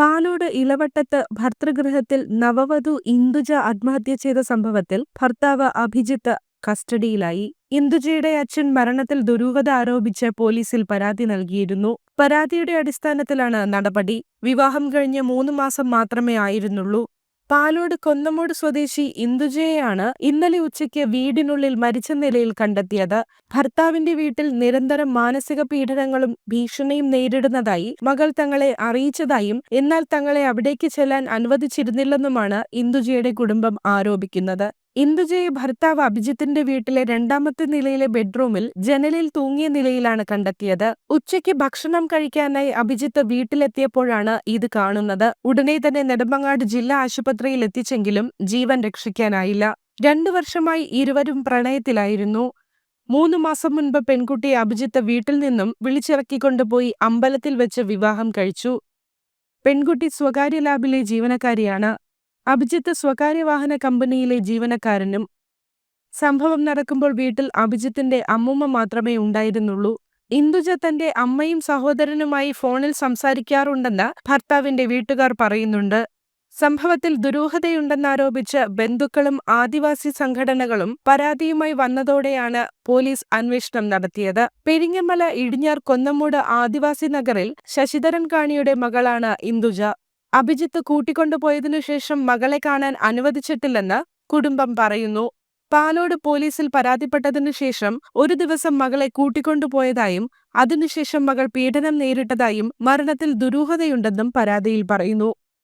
പാലോട് ഇളവട്ടത്ത് ഭർതൃഗൃഹത്തിൽ നവവധു ഇന്ദുജ ആത്മഹത്യ ചെയ്ത സംഭവത്തിൽ ഭർത്താവ് അഭിജിത്ത് കസ്റ്റഡിയിലായി. ഇന്ദുജയുടെ അച്ഛൻ മരണത്തിൽ ദുരൂഹത ആരോപിച്ച് പോലീസിൽ പരാതി നൽകിയിരുന്നു. പരാതിയുടെ അടിസ്ഥാനത്തിലാണ് നടപടി. വിവാഹം കഴിഞ്ഞ് മൂന്ന് മാസം മാത്രമേ ആയിരുന്നുള്ളൂ. പാലോട് കൊന്നമോട് സ്വദേശി ഇന്ദുജയെയാണ് ഇന്നലെ ഉച്ചയ്ക്ക് വീടിനുള്ളിൽ മരിച്ച നിലയിൽ കണ്ടെത്തിയത്. ഭർത്താവിന്റെ വീട്ടിൽ നിരന്തരം മാനസിക പീഡനങ്ങളും ഭീഷണിയും നേരിടുന്നതായി മകൾ തങ്ങളെ അറിയിച്ചതായും എന്നാൽ തങ്ങളെ അവിടേക്ക് ചെല്ലാൻ അനുവദിച്ചിരുന്നില്ലെന്നുമാണ് ഇന്ദുജയുടെ കുടുംബം ആരോപിക്കുന്നത്. ഇന്ദുജയെ ഭർത്താവ് അഭിജിത്തിന്റെ വീട്ടിലെ രണ്ടാമത്തെ നിലയിലെ ബെഡ്റൂമിൽ ജനലിൽ തൂങ്ങിയ നിലയിലാണ് കണ്ടെത്തിയത്. ഉച്ചയ്ക്ക് ഭക്ഷണം കഴിക്കാനായി അഭിജിത്ത് വീട്ടിലെത്തിയപ്പോഴാണ് ഇത് കാണുന്നത്. ഉടനെ തന്നെ നെടുമങ്ങാട് ജില്ലാ ആശുപത്രിയിൽ എത്തിച്ചെങ്കിലും ജീവൻ രക്ഷിക്കാനായില്ല. രണ്ടു വർഷമായി ഇരുവരും പ്രണയത്തിലായിരുന്നു. മൂന്ന് മാസം മുൻപ് പെൺകുട്ടിയെ അഭിജിത്ത് വീട്ടിൽ നിന്നും വിളിച്ചിറക്കിക്കൊണ്ടുപോയി അമ്പലത്തിൽ വെച്ച് വിവാഹം കഴിച്ചു. പെൺകുട്ടി സ്വകാര്യ ലാബിലെ ജീവനക്കാരിയാണ്. അഭിജിത്ത് സ്വകാര്യ വാഹന കമ്പനിയിലെ ജീവനക്കാരനും സംഭവം നടക്കുമ്പോൾ വീട്ടിൽ അഭിജിത്തിന്റെ അമ്മൂമ്മ മാത്രമേ ഉണ്ടായിരുന്നുള്ളൂ. ഇന്ദുജ തന്റെ അമ്മയും സഹോദരനുമായി ഫോണിൽ സംസാരിക്കാറുണ്ടെന്ന് ഭർത്താവിന്റെ വീട്ടുകാർ പറയുന്നുണ്ട്. സംഭവത്തിൽ ദുരൂഹതയുണ്ടെന്നാരോപിച്ച് ബന്ധുക്കളും ആദിവാസി സംഘടനകളും പരാതിയുമായി വന്നതോടെയാണ് പോലീസ് അന്വേഷണം നടത്തിയത്. പെരിങ്ങമല ഇടിഞ്ഞാർ കൊന്നമൂട് ആദിവാസി നഗറിൽ ശശിധരൻ കാണിയുടെ മകളാണ് ഇന്ദുജ. അഭിജിത്ത് കൂട്ടിക്കൊണ്ടുപോയതിനു ശേഷം മകളെ കാണാൻ അനുവദിച്ചിട്ടില്ലെന്ന് കുടുംബം പറയുന്നു. പാലോട് പോലീസിൽ പരാതിപ്പെട്ടതിനു ശേഷം ഒരു ദിവസം മകളെ കൂട്ടിക്കൊണ്ടുപോയതായും അതിനുശേഷം മകൾ പീഡനം നേരിട്ടതായും മരണത്തിൽ ദുരൂഹതയുണ്ടെന്നും പരാതിയിൽ പറയുന്നു.